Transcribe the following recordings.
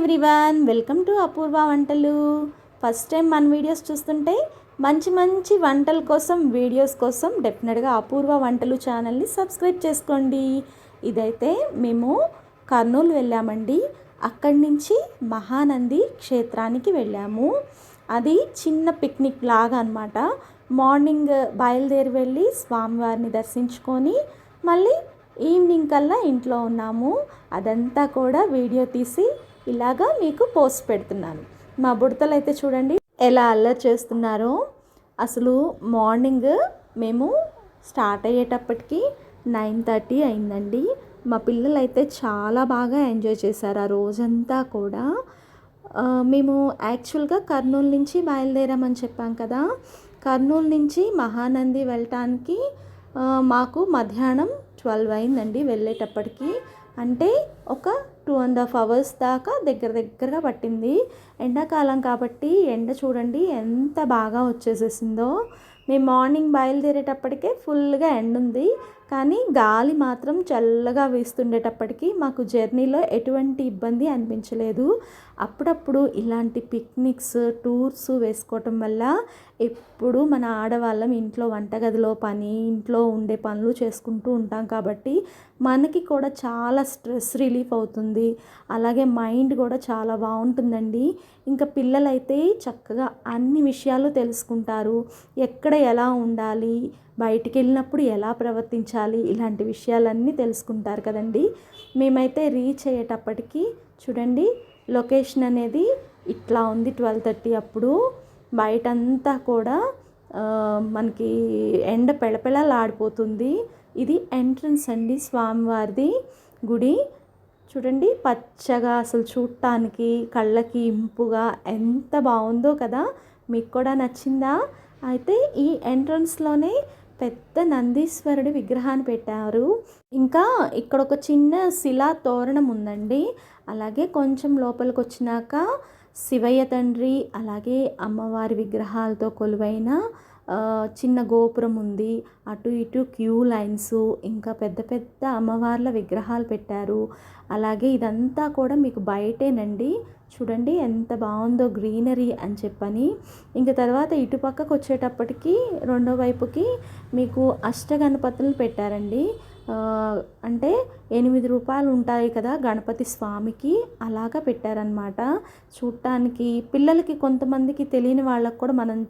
Everyone welcome to అపూర్వ వంటలు. First time మన videos చూస్తుంటే మంచి మంచి వంటల కోసం వీడియోస్ కోసం డెఫినెట్గా అపూర్వ వంటలు ఛానల్ని సబ్స్క్రైబ్ చేసుకోండి. ఇదైతే మేము కర్నూలు వెళ్ళామండి. అక్కడి నుంచి మహానంది క్షేత్రానికి వెళ్ళాము. అది చిన్న పిక్నిక్ లాగా అనమాట మార్నింగ్ బయలుదేరి వెళ్ళి స్వామివారిని దర్శించుకొని మళ్ళీ ఈవినింగ్ కల్లా ఇంట్లో ఉన్నాము. అదంతా కూడా వీడియో తీసి ఇలాగా మీకు పోస్ట్ పెడుతున్నాను. మా బుడతలు అయితే చూడండి ఎలా అల్లరి చేస్తున్నారో. అసలు మార్నింగ్ మేము స్టార్ట్ అయ్యేటప్పటికి నైన్ థర్టీ అయిందండి. మా పిల్లలు అయితే చాలా బాగా ఎంజాయ్ చేశారు ఆ రోజంతా కూడా. మేము యాక్చువల్గా కర్నూలు నుంచి బయలుదేరామని చెప్పాం కదా. కర్నూలు నుంచి మహానంది వెళ్ళటానికి మాకు మధ్యాహ్నం ట్వెల్వ్ అయిందండి వెళ్ళేటప్పటికి. అంటే ఒక టూ అండ్ హాఫ్ అవర్స్ దాకా దగ్గర దగ్గరగా పట్టింది. ఎండాకాలం కాబట్టి ఎండ చూడండి ఎంత బాగా వచ్చేసేసిందో. మేము మార్నింగ్ బయలుదేరేటప్పటికే ఫుల్గా ఎండ ఉంది కానీ గాలి మాత్రం చల్లగా వీస్తుండేటప్పటికీ మాకు జర్నీలో ఎటువంటి ఇబ్బంది అనిపించలేదు. అప్పుడప్పుడు ఇలాంటి పిక్నిక్స్ టూర్స్ వేసుకోవటం వల్ల ఎప్పుడు మన ఆడవాళ్ళం ఇంట్లో వంటగదిలో పని ఇంట్లో ఉండే పనులు చేసుకుంటూ ఉంటాం కాబట్టి మనకి కూడా చాలా స్ట్రెస్ రిలీఫ్ అవుతుంది. అలాగే మైండ్ కూడా చాలా బాగుంటుందండి. ఇంకా పిల్లలైతే చక్కగా అన్ని విషయాలు తెలుసుకుంటారు. ఎక్కడ ఎలా ఉండాలి బయటికి వెళ్ళినప్పుడు ఎలా ప్రవర్తించాలి? ఇలాంటి విషయాలన్నీ తెలుసుకుంటారు కదండి. మేమైతే రీచ్ అయ్యేటప్పటికి చూడండి లొకేషన్ అనేది ఇట్లా ఉంది ట్వెల్వ్ థర్టీ అప్పుడు. బయటంతా కూడా మనకి ఎండ పెళపెళలాడిపోతుంది. ఇది ఎంట్రన్స్ అండి స్వామివారిది గుడి. చూడండి పచ్చగా అసలు చూడటానికి కళ్ళకి ఇంపుగా ఎంత బాగుందో కదా. మీకు కూడా నచ్చిందా? అయితే ఈ ఎంట్రన్స్లోనే పెద్ద నందీశ్వరుడి విగ్రహాన్ని పెట్టారు. ఇంకా ఇక్కడ ఒక చిన్న శిలా తోరణం ఉందండి. అలాగే కొంచెం లోపలికి వచ్చినాక శివయ్య తండ్రి అలాగే అమ్మవారి విగ్రహాలతో కొలువైన చిన్న గోపురం ఉంది. అటు ఇటు క్యూ లైన్స్ ఇంకా పెద్ద పెద్ద అమ్మవార్ల విగ్రహాలు పెట్టారు. అలాగే ఇదంతా కూడా మీకు బయటేనండి. చూడండి ఎంత బాగుందో గ్రీనరీ అని చెప్పని. ఇంకా తర్వాత ఇటు పక్కకు వచ్చేటప్పటికి రెండో వైపుకి మీకు అష్టగణపతులను పెట్టారండి. అంటే ఎనిమిది రూపాయలు ఉంటాయి కదా గణపతి స్వామికి. అలాగా పెట్టారనమాట చూడటానికి పిల్లలకి కొంతమందికి తెలియని వాళ్ళకు కూడా మనం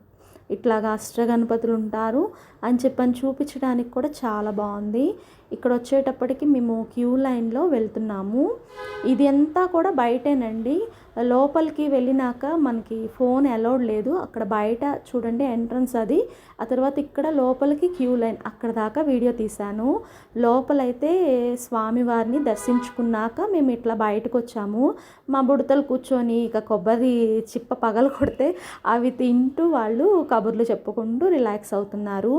ఇట్లాగా అష్టగణపతులు ఉంటారు అని చెప్పని చూపించడానికి కూడా చాలా బాగుంది. ఇక్కడ వచ్చేటప్పటికి మేము క్యూ లైన్లో వెళ్తున్నాము. ఇది అంతా కూడా బయటేనండి. లోపలికి వెళ్ళినాక మనకి ఫోన్ అలౌడ్ లేదు. అక్కడ బయట చూడండి ఎంట్రన్స్ అది. ఆ తర్వాత ఇక్కడ లోపలికి క్యూ లైన్. అక్కడ దాకా వీడియో తీశాను. లోపలైతే స్వామివారిని దర్శించుకున్నాక మేము ఇట్లా బయటకు వచ్చాము మా బుడతలు కూర్చొని ఇక కొబ్బరి చిప్ప పగలు కొడితే అవి తింటూ వాళ్ళు కబుర్లు చెప్పుకుంటూ రిలాక్స్ అవుతున్నారు.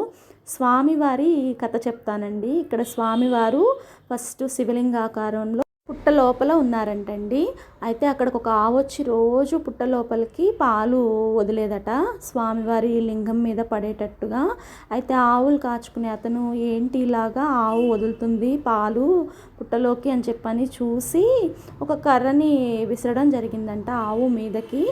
స్వామివారి కథ చెప్తానండి. ఇక్కడ స్వామివారు ఫస్ట్ శివలింగాకారంలో పుట్ట లోపల ఉన్నారంటండి. అయితే అక్కడికి ఒక ఆవు వచ్చి రోజు పుట్ట లోపలికి పాలు వదిలేదట. స్వామివారి లింగం మీద పడేటట్టుగా. అయితే ఆవులు కాచుకునే అతను ఏంటి ఇలాగా ఆవు వదులుతుంది పాలు పుట్టలోకి అని చెప్పని చూసి ఒక కర్రని విసరడం జరిగిందంట ఆవు మీదకి.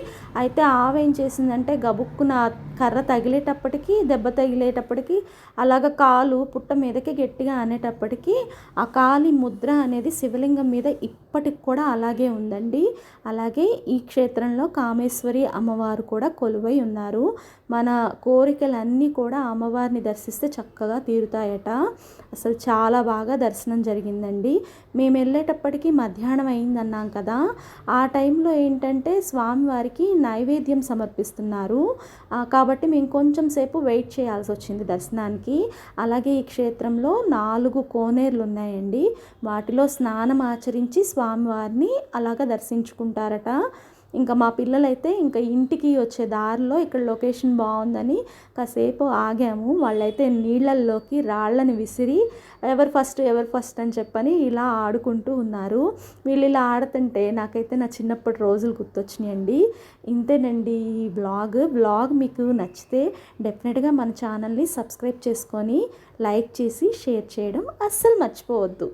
అయితే ఆవు ఏం చేసిందంటే గబుక్కున కర్ర తగిలేటప్పటికి దెబ్బ తగిలేటప్పటికి అలాగ కాలు పుట్ట మీదకి గట్టిగా అనేటప్పటికి ఆ కాలి ముద్ర అనేది శివలింగం మీద ఇప్పటికి కూడా అలాగే ఉందండి. అలాగే ఈ క్షేత్రంలో కామేశ్వరి అమ్మవారు కూడా కొలువై ఉన్నారు. మన కోరికలన్నీ కూడా అమ్మవారిని దర్శిస్తే చక్కగా తీరుతాయట. అసలు చాలా బాగా దర్శనం జరిగిందండి. మేము వెళ్ళేటప్పటికి మధ్యాహ్నం అయిందన్నాం కదా. ఆ టైంలో ఏంటంటే స్వామివారికి నైవేద్యం సమర్పిస్తున్నారు. కాబట్టి మేము కొంచెం సేపు వెయిట్ చేయాల్సి వచ్చింది దర్శనానికి. అలాగే ఈ క్షేత్రంలో నాలుగు కోనేరులు ఉన్నాయండి. వాటిలో స్నానం ఆచరించి స్వామివారిని అలాగ దర్శించుకుంటారట. ఇంకా మా పిల్లలైతే ఇంకా ఇంటికి వచ్చే దారిలో ఇక్కడ లొకేషన్ బాగుందని కాసేపు ఆగాము. వాళ్ళైతే నీళ్ళల్లోకి రాళ్ళని విసిరి ఎవరు ఫస్ట్ ఎవరు ఫస్ట్ అని చెప్పని ఇలా ఆడుకుంటూ ఉన్నారు. వీళ్ళు ఇలా ఆడుతుంటే నాకైతే నా చిన్నప్పటి రోజులు గుర్తొచ్చినాయండి. ఇంతేనండి ఈ బ్లాగ్ బ్లాగ్ మీకు నచ్చితే డెఫినెట్గా మన ఛానల్ని సబ్స్క్రైబ్ చేసుకొని లైక్ చేసి షేర్ చేయడం అస్సలు మర్చిపోవద్దు.